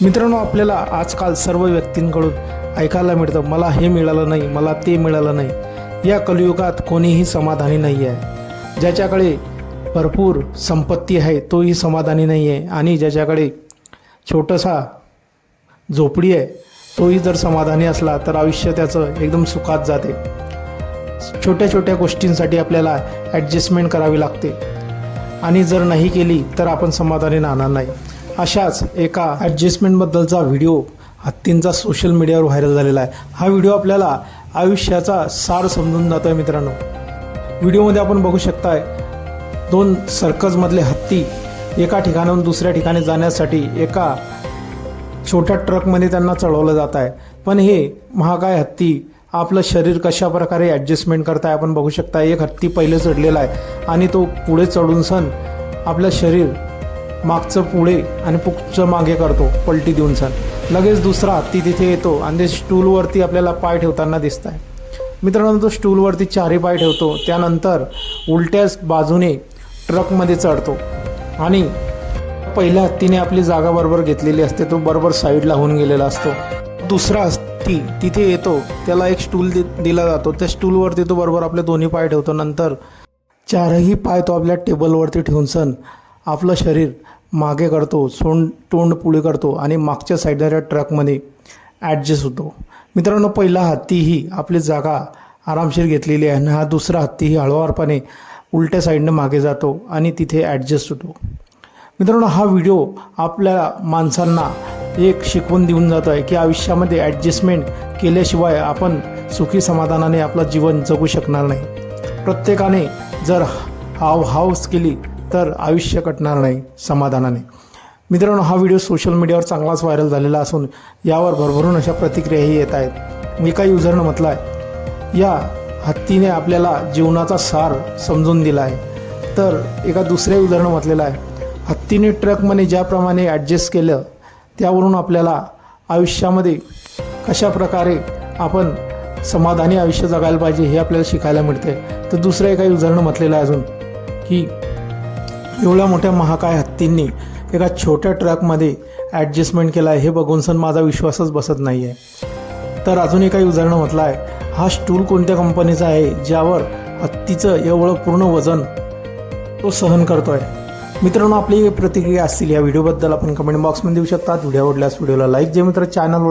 मित्रांनो आपल्याला आजकाल सर्व व्यक्तींकडून ऐकायला मिळतं मला हे मिळालं नाही मला ते मिळालं नाही. या कलियुगात कोणीही समाधानी नाही आहे. ज्याच्याकडे भरपूर संपत्ती आहे तोही समाधानी नाही आहे. आणि ज्याच्याकडे छोटासा झोपडी आहे तोही जर समाधानी असला तर आयुष्य त्याचं एकदम सुखात जाते. छोट्या छोट्या गोष्टींसाठी आपल्याला ॲडजस्टमेंट करावी लागते. आणि जर नाही केली तर आपण समाधानी राहणार नाही. अशाच एका ॲडजस्टमेंटबद्दलचा व्हिडिओ हत्तींचा सोशल मीडियावर व्हायरल झालेला आहे. हा व्हिडिओ आपल्याला आयुष्याचा सार समजून जातो आहे मित्रांनो. व्हिडिओमध्ये आपण बघू शकताय दोन सर्कसमधले हत्ती एका ठिकाणाहून दुसऱ्या ठिकाणी जाण्यासाठी एका छोट्या ट्रकमध्ये त्यांना चढवलं जात आहे. पण हे महाकाय हत्ती आपलं शरीर कशा प्रकारे ॲडजस्टमेंट करताय आपण बघू शकता एक हत्ती पहिले चढलेला आहे आणि तो पुढे चढून सण आपलं शरीर मागचं पुढे आणि पुढचं मागे करतो पलटी देऊन सण लगेच दुसरा हत्ती तिथे येतो आणि ते स्टूलवरती आपल्याला पाय ठेवताना दिसत आहे मित्रांनो तो स्टूलवरती चारही पाय ठेवतो त्यानंतर उलट्याच बाजूने ट्रकमध्ये चढतो. आणि पहिल्या हत्तीने आपली जागा बरोबर घेतलेली असते तो बरोबर साईडला होऊन गेलेला असतो. दुसरा हत्ती तिथे येतो त्याला एक स्टूल दि दिला जातो. त्या स्टूलवरती तो बरोबर आपले दोन्ही पाय ठेवतो. नंतर चारही पाय तो आपल्या टेबलवरती ठेवून सण आपलं शरीर मागे करतो सोंड तोंड पुढे करतो आणि मागच्या साईडला त्या ट्रकमध्ये ॲडजस्ट होतो. मित्रांनो पहिला हत्तीही आपली जागा आरामशीर घेतलेली आहे आणि हा दुसरा हत्तीही हळूवारपणे उलट्या साईडनं मागे जातो आणि तिथे ॲडजस्ट होतो. मित्रांनो हा व्हिडिओ आपल्या माणसांना एक शिकवून देऊन जातो आहे की आयुष्यामध्ये ॲडजस्टमेंट केल्याशिवाय आपण सुखी समाधानाने आपलं जीवन जगू शकणार नाही. प्रत्येकाने जर हाव हाऊस केली तर आयुष्य कटणार नाही समाधानाने. मित्रांनो हा व्हिडिओ सोशल मीडियावर चांगलाच व्हायरल झालेला असून यावर भरभरून अशा प्रतिक्रियाही येत आहेत. एका युजरनं म्हटलं आहे या हत्तीने आपल्याला जीवनाचा सार समजून दिला आहे. तर एका दुसऱ्या युजरनं म्हटलेलं आहे हत्तीने ट्रकमध्ये ज्याप्रमाणे ॲडजस्ट केलं त्यावरून आपल्याला आयुष्यामध्ये कशा प्रकारे आपण समाधानी आयुष्य जगायला पाहिजे हे आपल्याला शिकायला मिळते तर दुसऱ्या एका युजरनं म्हटलेलं आहे अजून की एवढ्या मोठ्या महाकाय हत्तींनी एका छोट्या ट्रकमध्ये ॲडजस्टमेंट केलं आहे हे बघून सण माझा विश्वासच बसत नाही आहे तर अजून एका युजरनं म्हटलं आहे हा स्टूल कोणत्या कंपनीचा आहे? ज्यावर हत्तीचं एवढं पूर्ण वजन तो सहन करतो आहे मित्रांनो आपली प्रतिक्रिया असतील या व्हिडिओबद्दल आपण कमेंट बॉक्समध्ये देऊ शकतात. व्हिडिओ आवडल्यास व्हिडिओला लाईक जे मित्र चॅनल